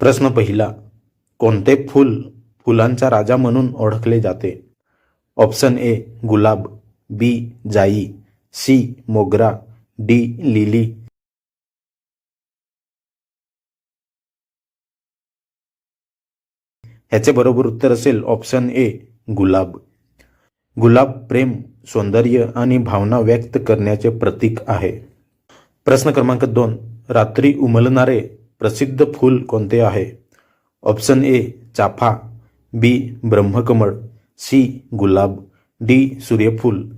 प्रश्न पहिला कोणते फूल फुलांचा राजा म्हणून ओळखले जाते? ऑप्शन ए गुलाब बी जाई सी मोगरा डी लिली. ह्याचे बरोबर उत्तर असेल ऑप्शन ए गुलाब. गुलाब प्रेम सौंदर्य आणि भावना व्यक्त करण्याचे प्रतीक आहे. प्रश्न क्रमांक दोन रात्री उमलणारे प्रसिद्ध फूल कोणते आहे? ऑप्शन ए चाफा. बी ब्रह्मकमळ. सी गुलाब. डी सूर्यफूल.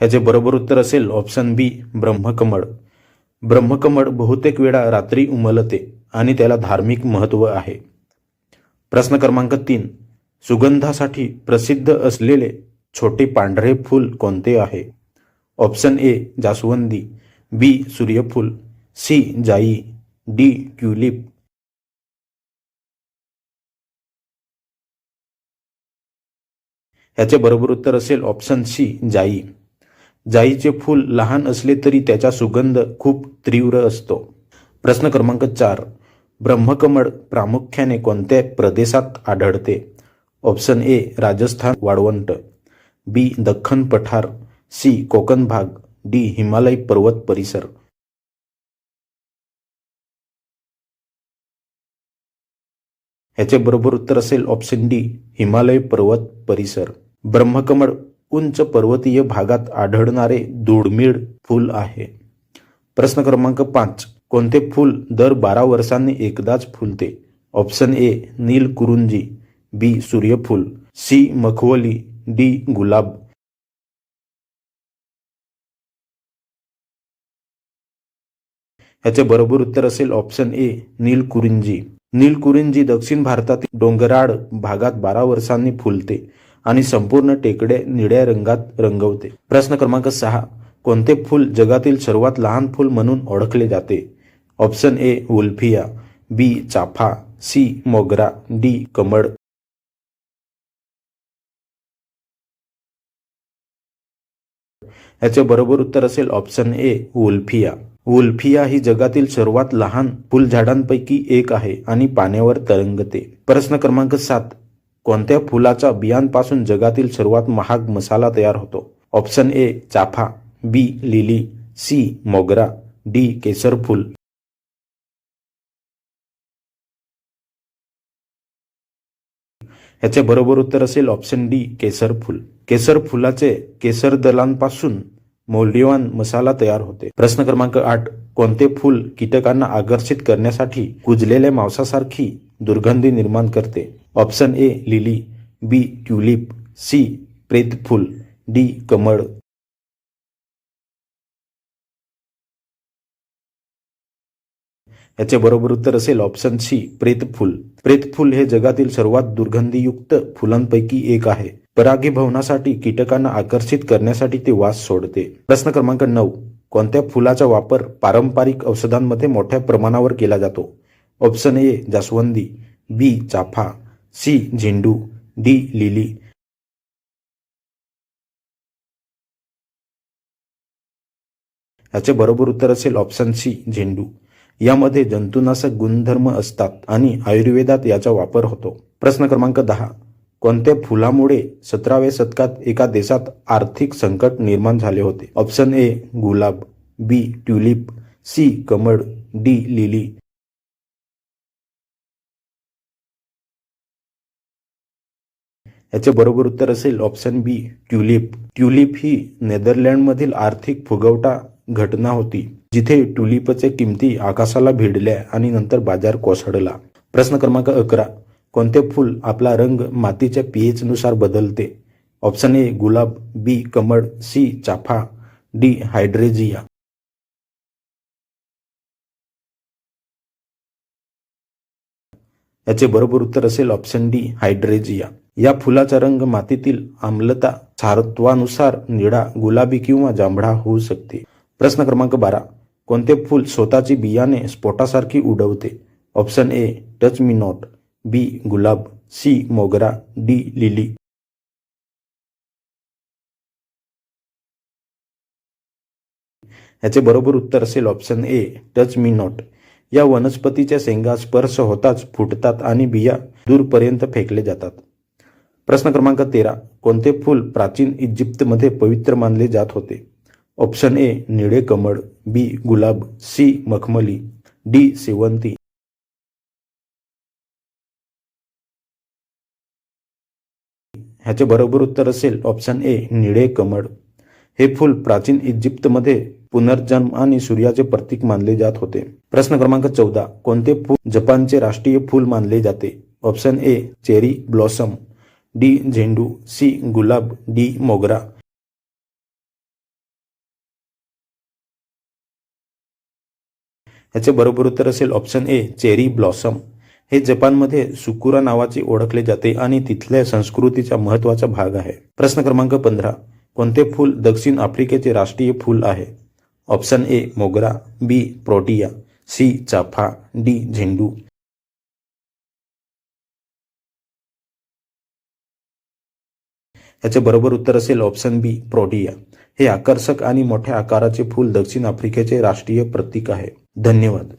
ह्याचे बरोबर उत्तर असेल ऑप्शन बी ब्रह्मकमळ. ब्रह्मकमळ बहुतेक वेळा रात्री उमलते आणि त्याला धार्मिक महत्त्व आहे. प्रश्न क्रमांक तीन. सुगंधासाठी प्रसिद्ध असलेले छोटे पांढरे फूल कोणते आहे? ऑप्शन ए जास्वंदी बी सूर्यफूल सी जाई डी ट्यूलिप ह्याचे बरोबर उत्तर असेल ऑप्शन सी जाई जाईचे फूल लहान असले तरी त्याचा सुगंध खूप तीव्र असतो. प्रश्न क्रमांक चार. ब्रह्मकमळ प्रामुख्याने कोणत्या प्रदेशात आढळते? ऑप्शन ए राजस्थान वाळवंट. बी दख्खन पठार सी कोकण भाग. डी हिमालय पर्वत परिसर. ह्याचे बरोबर उत्तर असेल ऑप्शन डी हिमालय पर्वत परिसर. ब्रह्मकमळ उंच पर्वतीय भागात आढळणारे दुर्मिळ फूल आहे. प्रश्न क्रमांक पाच कोणते फूल दर बारा वर्षांनी एकदाच फुलते? ऑप्शन ए नीलकुरुंजी. बी सूर्यफूल. सी मखवली. डी गुलाब. याचे बरोबर उत्तर असेल ऑप्शन ए नीलकुरिंजी नीलकुरिंजी दक्षिण भारतातील डोंगराळ भागात बारा वर्षांनी फुलते आणि संपूर्ण टेकडे निळ्या रंगात रंगवते. प्रश्न क्रमांक सहा कोणते फूल जगातील सर्वात लहान फूल म्हणून ओळखले जाते? Option A Wolffia. बी चाफा. सी मोगरा. डी कमळ. याचे बरोबर उत्तर असेल ऑप्शन ए वुल्फिया. वुल्फिया ही जगातील सर्वात लहान फुलझाडांपैकी एक आहे आणि पाण्यावर तरंगते. प्रश्न क्रमांक सात. कोणत्या फुलाच्या बियांपासून जगातील सर्वात महाग मसाला तयार होतो? ऑप्शन ए चाफा बी लिली सी मोगरा डी केसरफूल ह्याचे बरोबर उत्तर असेल ऑप्शन डी केसरफूल केसर फुलाचे केसर दलांपासून मोल्डिवान मसाला तयार होते. प्रश्न क्रमांक आठ कोणते फूल कीटकांना आकर्षित करण्यासाठी कुजलेल्या मांसासारखी दुर्गंधी निर्माण करते? Option A lily. B tulip. C प्रेतफूल. D कमळ. याचे बरोबर उत्तर असेल ऑप्शन सी प्रेतफूल. प्रेतफूल हे जगातील सर्वात दुर्गंधीयुक्त फुलांपैकी एक आहे. परागीभवनासाठी कीटकांना आकर्षित करण्यासाठी ते वास सोडते. प्रश्न क्रमांक नऊ. कोणत्या फुलाचा वापर पारंपरिक औषधांमध्ये मोठ्या प्रमाणावर केला जातो? Option A जास्वंदी. बी चाफा. सी झेंडू. D lily. याचे बरोबर उत्तर असेल ऑप्शन सी झेंडू. यामध्ये जंतुनाशक गुणधर्म असतात आणि आयुर्वेदात याचा वापर होतो. प्रश्न क्रमांक दहा. कोणत्या फुलामुळे सतराव्या शतकात एका देशात आर्थिक संकट निर्माण झाले होते? ऑप्शन ए गुलाब बी ट्युलिप सी कमळ डी लिली. याचे बरोबर उत्तर असेल ऑप्शन बी ट्युलिप. ट्युलिप ही नेदरलँडमधील आर्थिक फुगवटा घटना होती जिथे ट्युलिपचे किमती आकाशाला भिडल्या आणि नंतर बाजार कोसळला. प्रश्न क्रमांक अकरा. कोणते फूल आपला रंग मातीच्या पीएच नुसार बदलते? ऑप्शन ए गुलाब बी कमळ सी चाफा डी हायड्रेजिया. याचे बरोबर उत्तर असेल ऑप्शन डी हायड्रेजिया. या फुलाचा रंग मातीतील आम्लता सारत्वानुसार निळा गुलाबी किंवा जांभळा होऊ शकते. प्रश्न क्रमांक बारा. कोणते फूल स्वतःची बियाणे स्फोटासारखी उडवते? Option A touch me not. B gulab. C मोगरा. D lily. ह्याचे बरोबर उत्तर असेल option A touch me not. या वनस्पतीच्या शेंगा स्पर्श होताच फुटतात आणि बिया दूरपर्यंत फेकले जातात. प्रश्न क्रमांक तेरा. कोणते फूल प्राचीन इजिप्तमध्ये पवित्र मानले जात होते? ऑप्शन ए निळे कमळ बी गुलाब सी मखमली डी शेवंती ह्याचे बरोबर उत्तर असेल ऑप्शन ए निळे कमळ हे फूल प्राचीन इजिप्तमध्ये पुनर्जन्म आणि सूर्याचे प्रतीक मानले जात होते. प्रश्न क्रमांक चौदा कोणते फूल जपानचे राष्ट्रीय फूल मानले जाते? Option A cherry blossom D झेंडू सी गुलाब डी मोगरा ह्याचे बरोबर उत्तर असेल ऑप्शन ए चेरी ब्लॉसम हे जपानमध्ये सुकुरा नावाचे ओळखले जाते आणि तिथल्या संस्कृतीचा महत्त्वाचा भाग आहे. प्रश्न क्रमांक पंधरा. कोणते फूल दक्षिण आफ्रिकेचे राष्ट्रीय फूल आहे? ऑप्शन ए मोगरा बी प्रोटिया सी चाफा डी झेंडू. याचे बरोबर उत्तर असेल ऑप्शन बी प्रोटिया हे आकर्षक आणि मोठ्या आकाराचे फूल दक्षिण आफ्रिकेचे राष्ट्रीय प्रतीक आहे. धन्यवाद.